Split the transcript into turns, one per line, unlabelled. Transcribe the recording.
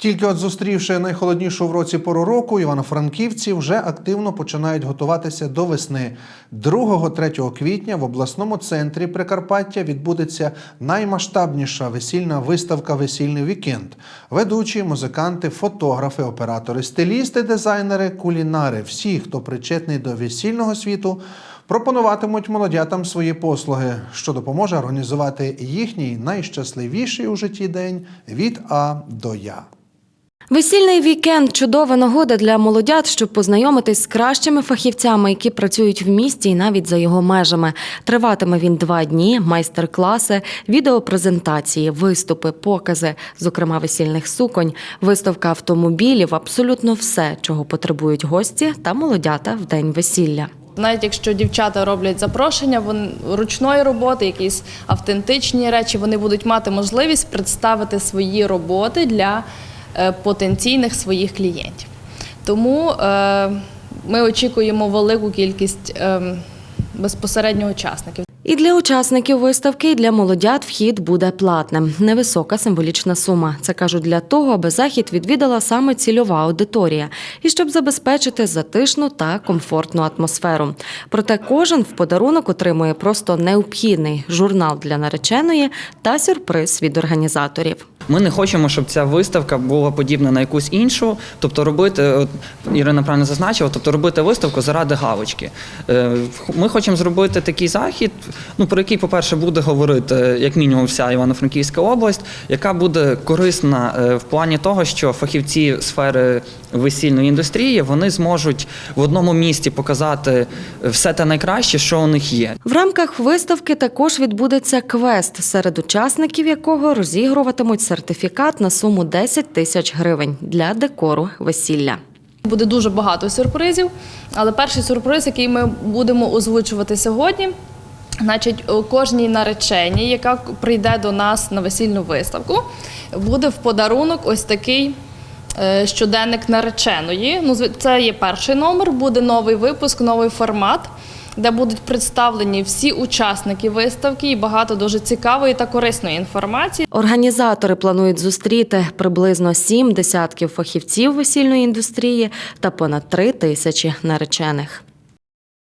Тільки от зустрівши найхолоднішу в році пору року, івано-франківці вже активно починають готуватися до весни. 2-3 квітня в обласному центрі Прикарпаття відбудеться наймасштабніша весільна виставка Весільний вікенд. Ведучі, музиканти, фотографи, оператори, стилісти, дизайнери, кулінари, всі, хто причетний до весільного світу, пропонуватимуть молодятам свої послуги, що допоможе організувати їхній найщасливіший у житті день від А до Я.
Весільний вікенд чудова нагода для молодят, щоб познайомитись з кращими фахівцями, які працюють в місті і навіть за його межами. Триватиме він два дні, майстер-класи, відеопрезентації, виступи, покази, зокрема весільних суконь, виставка автомобілів, абсолютно все, чого потребують гості та молодята в день весілля.
Навіть якщо дівчата роблять запрошення, вони ручної роботи, якісь автентичні речі, вони будуть мати можливість представити свої роботи для потенційних своїх клієнтів. Тому е, ми очікуємо велику кількість е, безпосередньо учасників.
І для учасників виставки, і для молодят вхід буде платним. Невисока символічна сума. Це кажуть для того, аби захід відвідала саме цільова аудиторія і щоб забезпечити затишну та комфортну атмосферу. Проте кожен в подарунок отримує просто необхідний журнал для нареченої та сюрприз від організаторів.
Ми не хочемо, щоб ця виставка була подібна на якусь іншу, тобто робити, Ірина правильно зазначила, тобто робити виставку заради галочки. Е, Ми хочемо зробити такий захід, ну про який, по-перше, буде говорити як мінімум вся Івано-Франківська область, яка буде корисна е, в плані того, що фахівці сфери весільної індустрії вони зможуть в одному місті показати все те найкраще, що у них є.
В рамках виставки також відбудеться квест, серед учасників якого розігруватимуть сертифікат на суму 10 тисяч гривень для декору весілля.
Буде дуже багато сюрпризів, але перший сюрприз, який ми будемо озвучувати сьогодні, значить, у кожній нареченій, яка прийде до нас на весільну виставку, буде в подарунок ось такий. е, Щоденник нареченої. Ну, це є перший номер, буде новий випуск, новий формат, де будуть представлені всі учасники виставки і багато дуже цікавої та корисної інформації.
Організатори планують зустріти приблизно сім десятків фахівців весільної індустрії та понад три тисячі наречених.